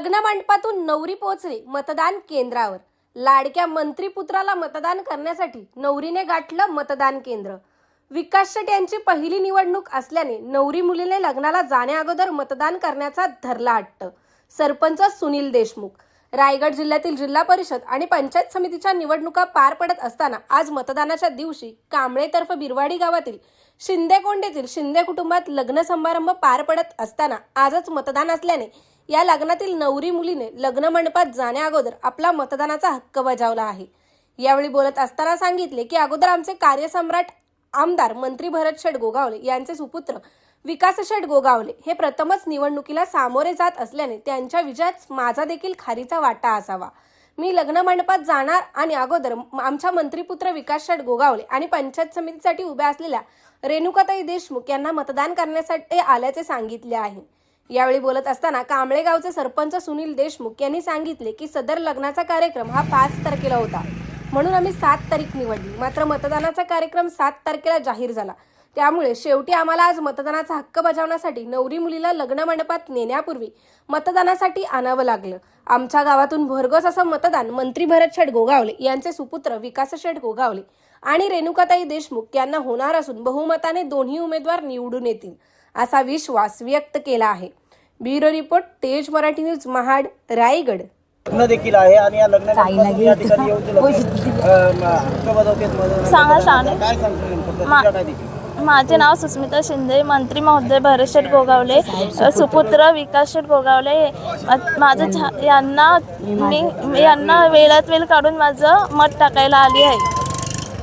लग्न मंडपातून नवरी पोहोचली मतदान केंद्रावर. लाडक्या मंत्रीपुत्राला मतदान करण्यासाठी नवरीने गाठलं मतदान केंद्र. विकास शेट यांची पहिली निवडणूक असल्याने नवरी मुलीने लग्नाला जाण्याअगोदर मतदान करण्याचा धरला हट्ट. सरपंच सुनील देशमुख. रायगड जिल्ह्यातील जिल्हा परिषद आणि पंचायत समितीच्या निवडणुका पार पडत असताना आज मतदानाच्या दिवशी कांबळेतर्फ बिरवाडी गावातील शिंदेकोंडीतील शिंदे कुटुंबात लग्न समारंभ पार पडत असताना आजच मतदान असल्याने या लग्नातील नवरी मुलीने लग्न मंडपात जाण्याअगोदर आपला मतदानाचा हक्क बजावला आहे. यावेळी बोलत असताना सांगितले की अगोदर आमचे कार्यसम्राट आमदार मंत्री भरत शेठ गोगावले यांचे सुपुत्र विकास शेठ गोगावले हे प्रथमच निवडणुकीला सामोरे जात असल्याने त्यांच्या विजयात माझा देखील खारीचा वाटा असावा. मी लग्न मंडपात जाणार आणि अगोदर आमच्या मंत्रीपुत्र विकास शेठ गोगावले आणि पंचायत समितीसाठी उभ्या असलेल्या रेणुकाताई देशमुख यांना मतदान करण्यासाठी आल्याचे सांगितले आहे. यावेळी बोलत असताना कांबळेगावचे सरपंच सुनील देशमुख यांनी सांगितले की सदर लग्नाचा कार्यक्रम हा पाच तारखेला होता. म्हणून आम्ही सात तारीख निवडली. मात्र मतदानाचा कार्यक्रम सात तारखेला जाहीर झाला. त्यामुळे शेवटी आम्हाला आज मतदानाचा हक्क बजावण्यासाठी नवरी मुलीला लग्न मंडपात नेण्यापूर्वी मतदानासाठी आणावं लागलं. आमच्या गावातून भरघोस असं मतदान मंत्री भरत शेठ गोगावले यांचे सुपुत्र विकास शेठ गोगावले आणि रेणुकाताई देशमुख यांना होणार असून बहुमताने दोन्ही उमेदवार निवडून येतील. असा विश्वास व्यक्त केला आहे. ब्युरो रिपोर्ट तेज मराठी न्यूज महाड रायगड. लग्न देखील आहे आणि या लग्नात या ठिकाणी येऊन ते लग्न, अं, म- हक्क बजावतात मध्ये- सांगा, सांगा. काय सांगतो नेमकं? मा- प्रतिक्रिया काय देखील? माझे नाव सुस्मिता शिंदे मंत्री महोदय भरतशेठ गोगावले सुपुत्र विकास शेठ गोगावले. मा- माझं छा यांना मी मी यांना वेळात वेळ काढून माझं मत टाकायला आली आहे.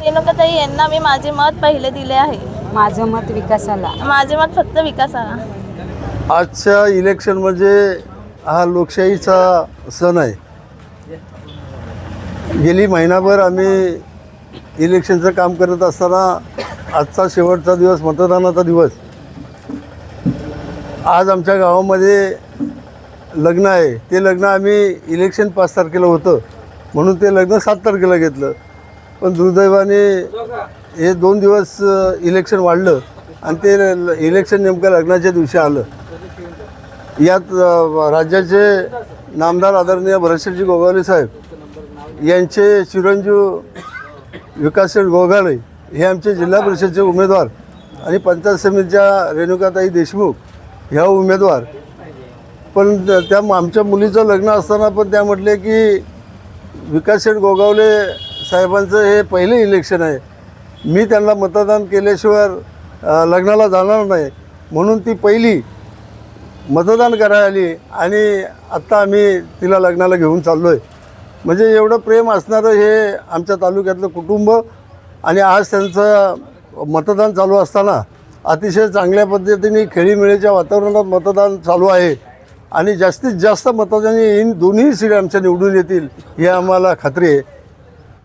रेणुकाताई यांना मी माझे मत पहिले दिले आहे. माझं मत विकासाला. माझे मत फक्त विकासाला. आजच्या इलेक्शन म्हणजे हा लोकशाहीचा सण आहे. गेली महिनाभर आम्ही इलेक्शनचं काम करत असताना आजचा शेवटचा दिवस मतदानाचा दिवस. आज आमच्या गावामध्ये लग्न आहे. ते लग्न आम्ही इलेक्शन पाच तारखेला होतं. म्हणून ते लग्न सात तारखेला घेतलं. पण दुर्दैवाने हे दोन दिवस इलेक्शन वाढलं आणि ते ल- इलेक्शन नेमकं लग्नाच्या दिवशी आलं. यात राज्याचे नामदार आदरणीय भरतशेटजी गोगावले साहेब यांचे चिरंजीव विकासशेठ गोगावले हे आमचे जिल्हा परिषदचे उमेदवार आणि पंचायत समितीच्या रेणुकाताई देशमुख ह्या उमेदवार. पण त्या त्या आमच्या मुलीचं लग्न असताना पण त्या म्हटले की विकासशेठ गोगावले साहेबांचं हे पहिले इलेक्शन आहे. मी त्यांना मतदान केल्याशिवाय लग्नाला जाणार नाही. म्हणून ती पहिली मतदान करायला आली आणि आत्ता आम्ही तिला लग्नाला घेऊन चाललो आहे म्हणजे एवढं प्रेम असणारं हे आमच्या तालुक्यातलं कुटुंब आणि आज त्यांचं मतदान चालू असताना अतिशय चांगल्या पद्धतीने खेळीमेळीच्या वातावरणात मतदान चालू आहे. आणि जास्तीत जास्त मतदान येईन दोन्ही सीट आमच्या निवडून येतील ही आम्हाला खात्री आहे.